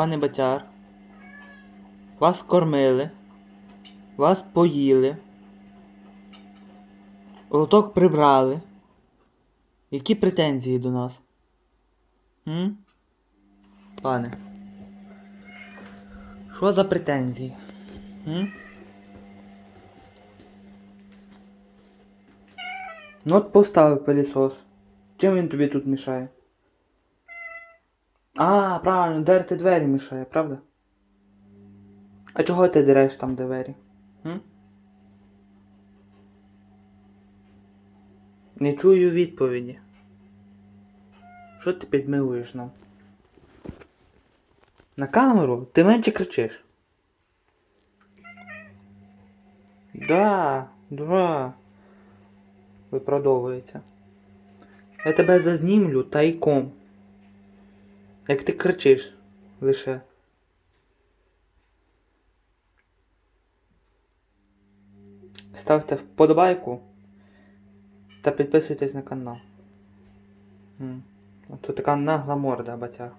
пане батяр. Вас кормили. Вас поїли. Лоток прибрали. Які претензії до нас? М? Пане. Що за претензії? М? Ну от поставив пилісос. Чим він тобі тут мішає? А, правильно, дерти двері мішає, правда? А чого ти дереш там двері? М? Не чую відповіді. Що ти підмилуєш нам? На камеру? Ти менше кричиш. Да, да. Виправдовується. Я тебе зазнімлю тайком. Як ти кричиш лише. Ставте вподобайку та підписуйтесь на канал. Тут така нагла морда, батя.